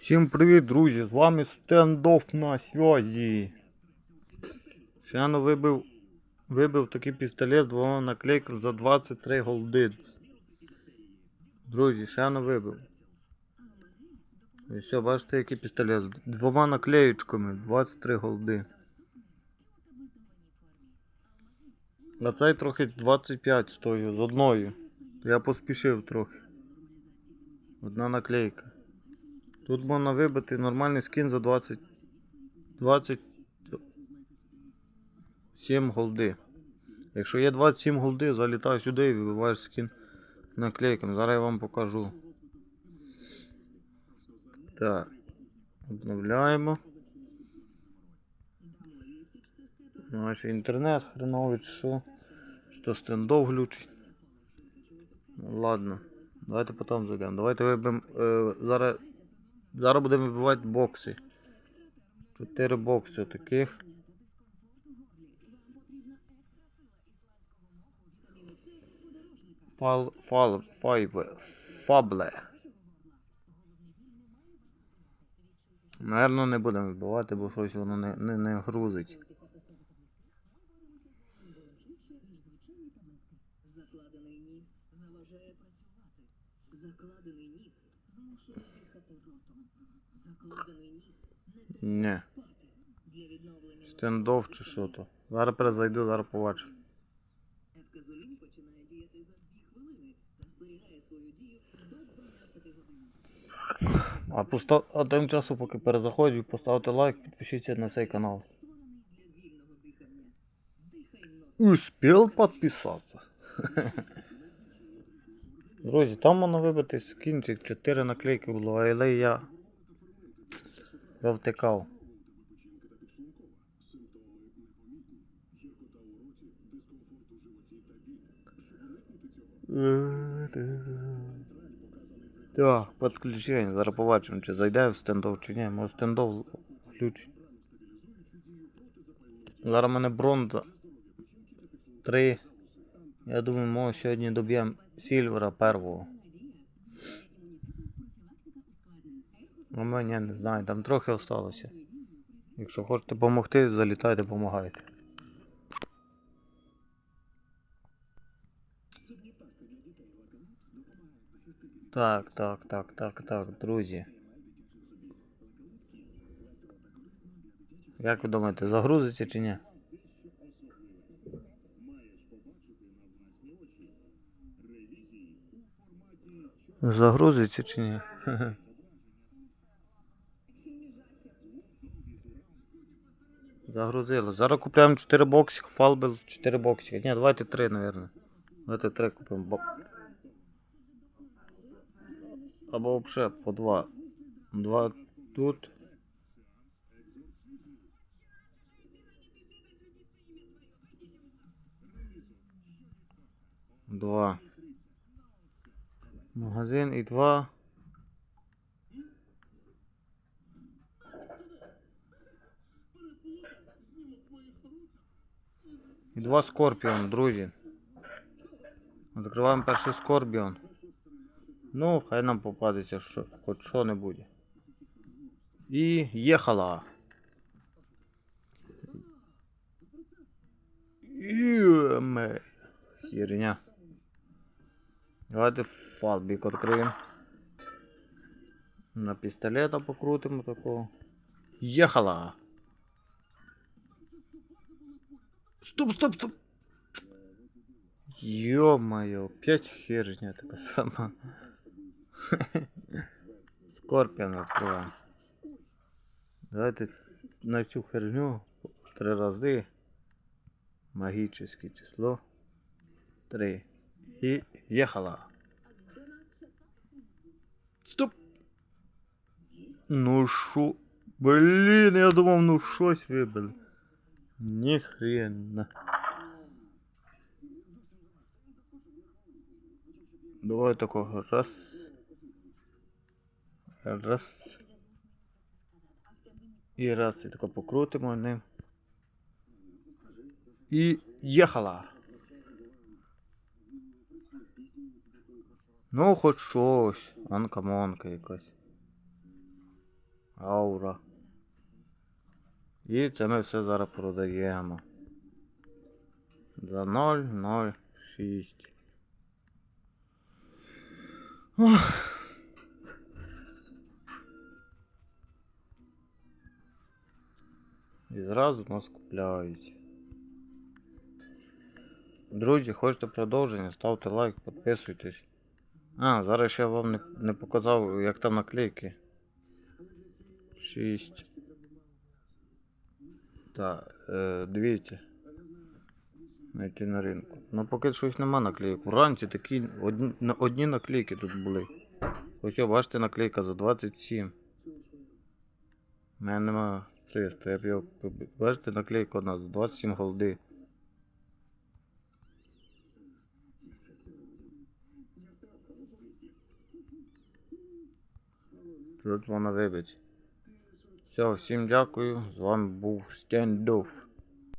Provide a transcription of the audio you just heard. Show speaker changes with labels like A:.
A: Всім привіт, друзі! З вами стендоф на связі. Щано вибив, вибив такий пістолет з двома наклейками за 23 голди. Друзі, щано вибив. І все, бачите, який пістолет. З двома наклеєчками 23 голди. А цей трохи 25 стоїть з одною. Я поспішив трохи. Одна наклейка. Тут можна вибити нормальний скін за 20. 27 голди. Якщо є 27 голди, залітай сюди і вибиваєш скін наклейками. Зараз я вам покажу. Так. Обновляємо. Наш інтернет хреновий, що? Що стендов глючить. Ладно. Давайте потім зайдемо. Давайте вибимо. Е, зараз. Зараз будемо вибивати бокси. Чотири бокси таких. Фал, фал, файбе, фабле. Наверно, не будемо вибивати, бо щось воно не, не, не грузить.
B: Закладений ніс заважає працювати. Закладений ніс змушує дихати ротом.
A: Ні. Стендов чи що то. Зараз перезайду, зараз побачу.
B: Евказолін починає діяти за 2 хвилини та зберігає свою дію до 12 годин.
A: А, постав... а тим часу, поки перезаходжу, поставте лайк, підпишіться на цей канал. Успел підписатися. Друзі, там можна вибити скінчик, 4 наклейки було, але я провтикав. Так, підключення. Зараз побачимо, чи зайде в стендов чи ні. Може стендов включить. Зараз в мене бронза. Три. Я думаю, ми сьогодні доб'ємо сільвера первого. Ну, мені не знаю, там трохи осталося. Якщо хочете допомогти, залітайте, допомагайте. Так, так, так, так, так, друзі. Як ви думаєте, загрузиться чи ні? Загрузиться чи ні? Загрузило. Зараз купляємо 4 боксика, фалбел 4 боксика. Ні, давайте 3, наверное. Давайте 3 купимо. Бо... Або взагалі по 2. 2 тут. Два. Магазин і два. І два Скорпіон, друзі. Відкриваємо перший Скорпіон. Ну, хай нам попадеться що, хоч що-небудь. І їхала. Йоме. Херня. Давайте фалбік відкриємо. На пістолета покрутимо такого. Їхала. Стоп, стоп, стоп. Ё-моё, опять херня така сама. Скорпіон відкриваємо. Давайте на цю херню три рази. Магічне число. Три. І їхала. Стоп! Ну шо? Блін, я думав, ну щось вибили. Ні хрена. Давай такого раз. Раз. І раз і тако покрутимо ним. І їхала. Ну, хоч щось. Анка-монка якась. Аура. І це ми все зараз продаємо. За 0,06. Ох. І зразу нас купляють. Друзі, хочете продовження, ставте лайк, підписуйтесь. А, зараз ще вам не, не показав, як там наклейки. 6. Так, е, дивіться. Знайти на ринку. Ну поки щось нема наклейок. Вранці такі одні, одні наклейки тут були. Ось, бачите, наклейка за 27. У мене нема 300, я б його... Бачите, наклейка одна за 27 голди. Тут вона вибить. Все, всім дякую. З вами був Стендов.